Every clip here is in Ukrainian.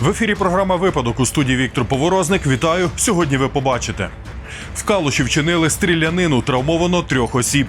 В ефірі програма Випадок у студії Віктор Поворозник. Вітаю. Сьогодні ви побачите. В Калуші вчинили стрілянину, травмовано трьох осіб.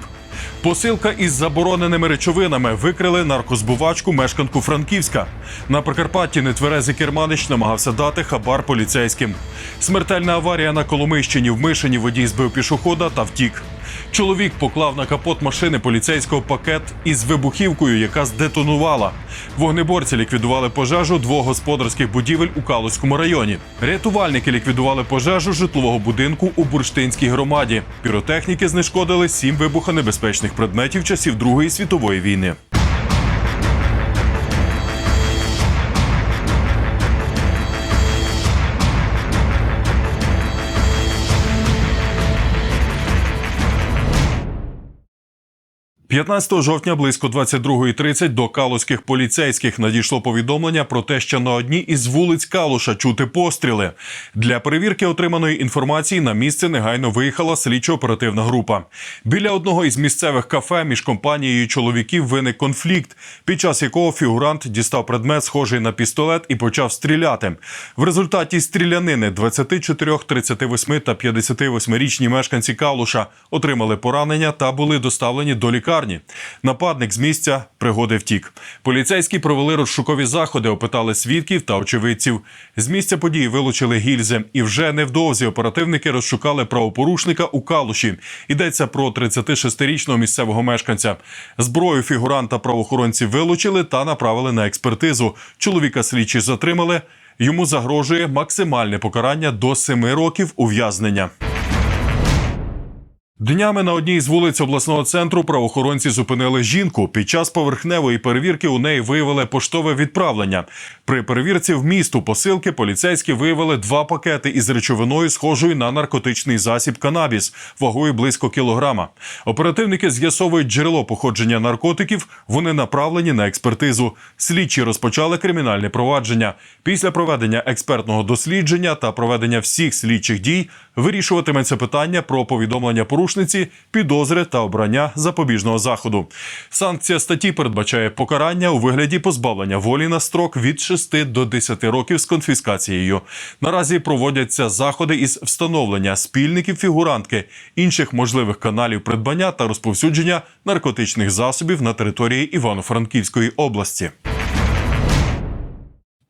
Посилка із забороненими речовинами викрили наркозбувачку мешканку Франківська. На Прикарпатті нетверезий керманич намагався дати хабар поліцейським. Смертельна аварія на Коломийщині в Мишині водій збив пішохода та втік. Чоловік поклав на капот машини поліцейського пакет із вибухівкою, яка здетонувала. Вогнеборці ліквідували пожежу двох господарських будівель у Калузькому районі. Рятувальники ліквідували пожежу житлового будинку у Бурштинській громаді. Піротехніки знешкодили сім вибухонебезпечних предметів часів Другої світової війни. – 15 жовтня близько 22.30 до калузьких поліцейських надійшло повідомлення про те, що на одній із вулиць Калуша чути постріли. Для перевірки отриманої інформації на місце негайно виїхала слідчо-оперативна група. Біля одного із місцевих кафе між компанією чоловіків виник конфлікт, під час якого фігурант дістав предмет, схожий на пістолет, і почав стріляти. В результаті стрілянини 24, 38 та 58-річні мешканці Калуша отримали поранення та були доставлені до лікарні. Нападник з місця пригоди втік. Поліцейські провели розшукові заходи, опитали свідків та очевидців. З місця події вилучили гільзи, і вже невдовзі оперативники розшукали правопорушника у Калуші. Йдеться про 36-річного місцевого мешканця. Зброю фігуранта правоохоронці вилучили та направили на експертизу. Чоловіка слідчі затримали. Йому загрожує максимальне покарання до 7 років ув'язнення. Днями на одній з вулиць обласного центру правоохоронці зупинили жінку. Під час поверхневої перевірки у неї виявили поштове відправлення. При перевірці в місту посилки поліцейські виявили два пакети із речовиною, схожою на наркотичний засіб канабіс, вагою близько кілограма. Оперативники з'ясовують джерело походження наркотиків. Вони направлені на експертизу. Слідчі розпочали кримінальне провадження. Після проведення експертного дослідження та проведення всіх слідчих дій вирішуватиметься питання про повідомлення порушниці, підозри та обрання запобіжного заходу. Санкція статті передбачає покарання у вигляді позбавлення волі на строк від 6 до 10 років з конфіскацією. Наразі проводяться заходи із встановлення спільників фігурантки, інших можливих каналів придбання та розповсюдження наркотичних засобів на території Івано-Франківської області.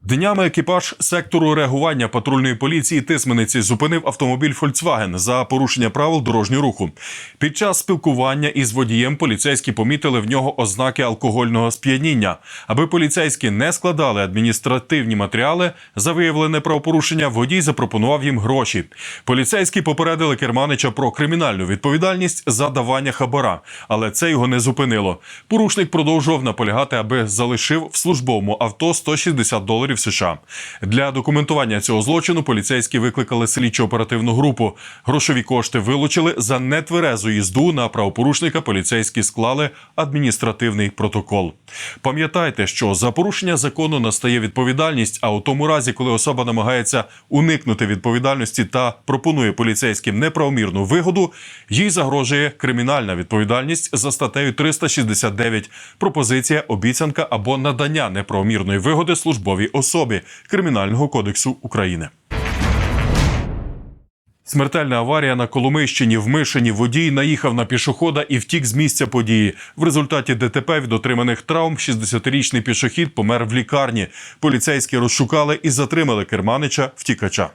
Днями екіпаж сектору реагування патрульної поліції Тисмениці зупинив автомобіль Volkswagen за порушення правил дорожнього руху. Під час спілкування із водієм поліцейські помітили в нього ознаки алкогольного сп'яніння. Аби поліцейські не складали адміністративні матеріали за виявлене правопорушення, водій запропонував їм гроші. Поліцейські попередили керманича про кримінальну відповідальність за давання хабара, але це його не зупинило. Порушник продовжував наполягати, аби залишив в службовому авто 160 доларів США. Для документування цього злочину поліцейські викликали слідчо-оперативну групу. Грошові кошти вилучили за нетверезу їзду на правопорушника. Поліцейські склали адміністративний протокол. Пам'ятайте, що за порушення закону настає відповідальність. А у тому разі, коли особа намагається уникнути відповідальності та пропонує поліцейським неправомірну вигоду, їй загрожує кримінальна відповідальність за статтею 369 пропозиція, обіцянка або надання неправомірної вигоди службовій особі Кримінального кодексу України. Смертельна аварія на Коломийщині в Мишині водій наїхав на пішохода і втік з місця події. В результаті ДТП від отриманих травм 60-річний пішохід помер в лікарні. Поліцейські розшукали і затримали керманича втікача.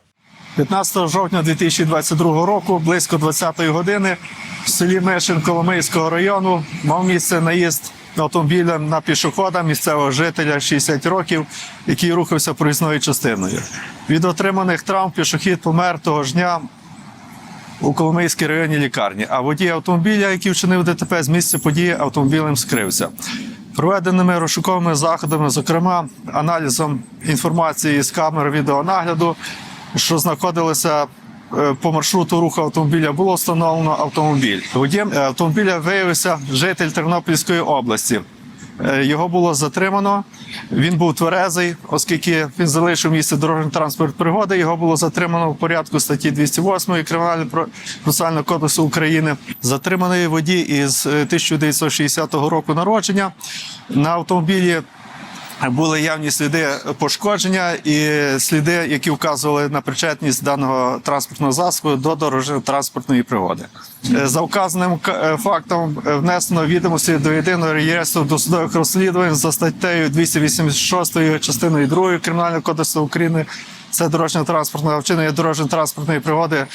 15 жовтня 2022 року, близько 20-ї години, в селі Мишин Коломийського району мав місце наїзд автомобілем на пішохода місцевого жителя 60 років, який рухався проїзною частиною. Від отриманих травм пішохід помер того ж дня у Коломийській районній лікарні, а водій автомобіля, який вчинив ДТП з місця події, автомобілем скрився. Проведеними розшуковими заходами, зокрема аналізом інформації з камер відеонагляду, що знаходилися по маршруту руху автомобіля, було встановлено автомобіль. Водієм е, автомобіля виявився житель Тернопільської області. Е, Його було затримано. Він був тверезий, оскільки він залишив місце дорожньо транспорт пригоди. Його було затримано в порядку статті 208 Кримінального процесуального кодексу України. Затриманий водій із е, 1960 року народження на автомобілі були явні сліди пошкодження і сліди, які вказували на причетність даного транспортного засобу до дорожньо-транспортної пригоди. Е, За вказаним е, фактом е, внесено відомості до єдиного реєстру досудових розслідувань за статтею 286 частиною 2 Кримінального кодексу України. Це дорожньо-транспортне вчинення дорожньо-транспортної пригоди,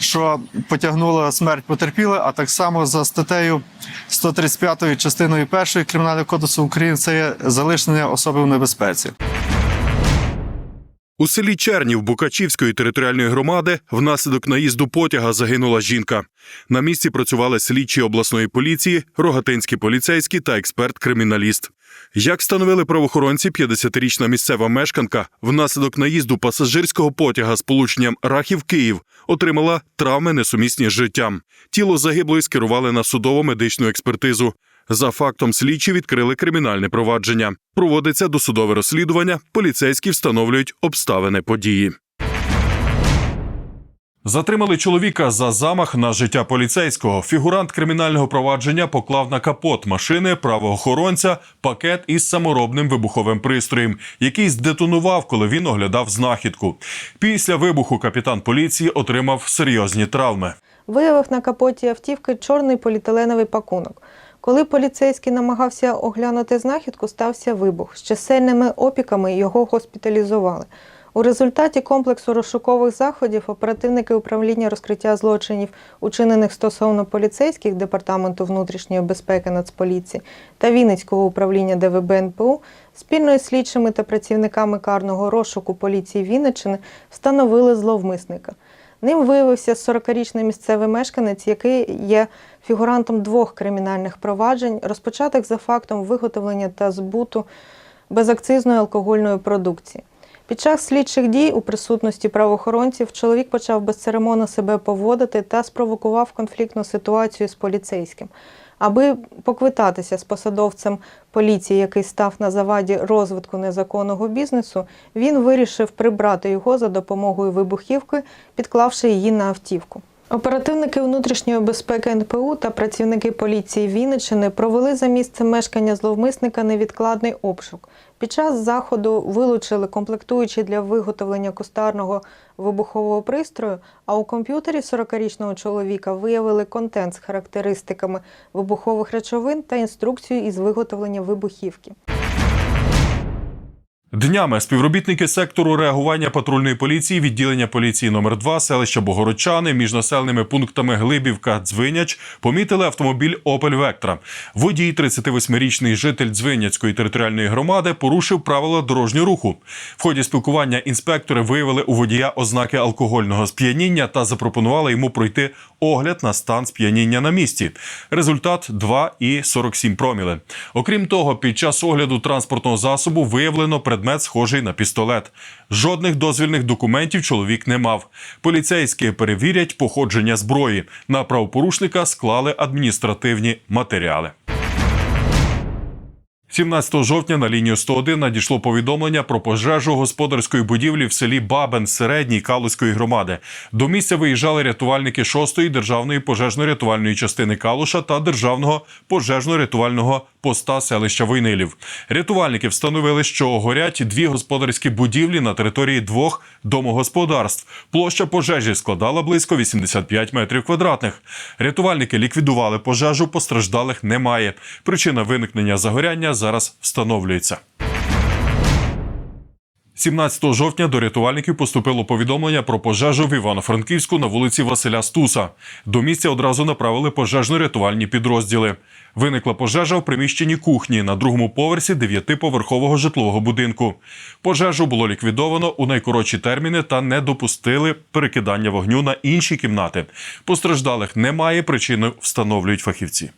що потягнуло смерть потерпіла, а так само за статтею 135 частиною 1 Кримінального кодексу України це є залишення особи в небезпеці. У селі Чернів Букачівської територіальної громади внаслідок наїзду потяга загинула жінка. На місці працювали слідчі обласної поліції, рогатинські поліцейські та експерт-криміналіст. Як встановили правоохоронці, 50-річна місцева мешканка внаслідок наїзду пасажирського потяга з полученням Рахів-Київ отримала травми несумісні з життям. Тіло загиблої скерували на судово-медичну експертизу. За фактом слідчі відкрили кримінальне провадження. Проводиться досудове розслідування. Поліцейські встановлюють обставини події. Затримали чоловіка за замах на життя поліцейського. Фігурант кримінального провадження поклав на капот машини правоохоронця пакет із саморобним вибуховим пристроєм, який здетонував, коли він оглядав знахідку. Після вибуху капітан поліції отримав серйозні травми. виявив на капоті автівки чорний поліетиленовий пакунок. Коли поліцейський намагався оглянути знахідку, стався вибух. З чисельними опіками його госпіталізували. У результаті комплексу розшукових заходів оперативники управління розкриття злочинів, учинених стосовно поліцейських департаменту внутрішньої безпеки Нацполіції та Вінницького управління ДВБ НПУ спільно з слідчими та працівниками карного розшуку поліції Вінниччини встановили зловмисника. Ним виявився 40-річний місцевий мешканець, який є фігурантом двох кримінальних проваджень, розпочатих за фактом виготовлення та збуту безакцизної алкогольної продукції. Під час слідчих дій у присутності правоохоронців чоловік почав безцеремонно себе поводити та спровокував конфліктну ситуацію з поліцейським. Аби поквитатися з посадовцем поліції, який став на заваді розвитку незаконного бізнесу, він вирішив прибрати його за допомогою вибухівки, підклавши її на автівку. Оперативники внутрішньої безпеки НПУ та працівники поліції Вінниччини провели за місцем мешкання зловмисника невідкладний обшук. Під час заходу вилучили комплектуючі для виготовлення кустарного вибухового пристрою, а у комп'ютері 40-річного чоловіка виявили контент з характеристиками вибухових речовин та інструкцію із виготовлення вибухівки. Днями співробітники сектору реагування патрульної поліції відділення поліції номер 2 селища Богородчани між населеними пунктами Глибівка Дзвиняч помітили автомобіль Opel Vectra. Водій, 38-річний житель Дзвиняцької територіальної громади, порушив правила дорожнього руху. В ході спілкування інспектори виявили у водія ознаки алкогольного сп'яніння та запропонували йому пройти огляд на стан сп'яніння на місці. Результат 2,47 проміли. Окрім того, під час огляду транспортного засобу виявлено предмет, схожий на пістолет. Жодних дозвільних документів чоловік не мав. Поліцейські перевірять походження зброї. На правопорушника склали адміністративні матеріали. 17 жовтня на лінію 101 надійшло повідомлення про пожежу господарської будівлі в селі Бабен середній Калуської громади. До місця виїжджали рятувальники 6-ї державної пожежно-рятувальної частини Калуша та державного пожежно-рятувального поста селища Войнилів. Рятувальники встановили, що горять дві господарські будівлі на території двох домогосподарств. Площа пожежі складала близько 85 метрів квадратних. Рятувальники ліквідували пожежу, постраждалих немає. Причина виникнення загоряння зараз встановлюється. 17 жовтня до рятувальників поступило повідомлення про пожежу в Івано-Франківську на вулиці Василя Стуса. До місця одразу направили пожежно-рятувальні підрозділи. Виникла пожежа в приміщенні кухні на другому поверсі дев'ятиповерхового житлового будинку. Пожежу було ліквідовано у найкоротші терміни та не допустили перекидання вогню на інші кімнати. Постраждалих немає. Причину встановлюють фахівці.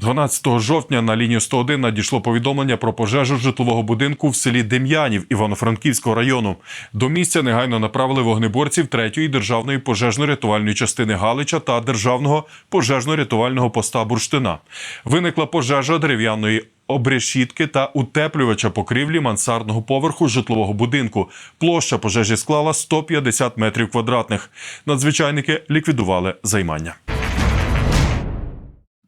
12 жовтня на лінію 101 надійшло повідомлення про пожежу житлового будинку в селі Дем'янів Івано-Франківського району. До місця негайно направили вогнеборців 3-ї державної пожежно-рятувальної частини Галича та державного пожежно-рятувального поста Бурштина. Виникла пожежа дерев'яної обрешітки та утеплювача покрівлі мансардного поверху житлового будинку. Площа пожежі склала 150 метрів квадратних. Надзвичайники ліквідували займання.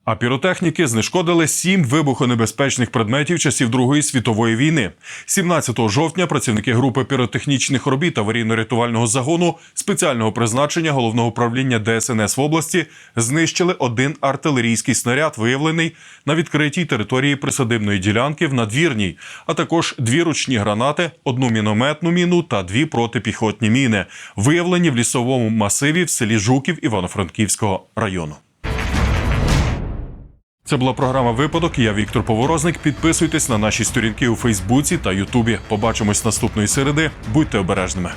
А піротехніки знешкодили сім вибухонебезпечних предметів часів Другої світової війни. 17 жовтня працівники групи піротехнічних робіт аварійно-рятувального загону спеціального призначення головного управління ДСНС в області знищили один артилерійський снаряд, виявлений на відкритій території присадибної ділянки в надвірній, а також дві ручні гранати, одну мінометну міну та дві протипіхотні міни, виявлені в лісовому масиві в селі Жуків Івано-Франківського району. Це була програма Випадок. Я Віктор Поворозник. Підписуйтесь на наші сторінки у Фейсбуці та Ютубі. Побачимось наступної середи. Будьте обережними.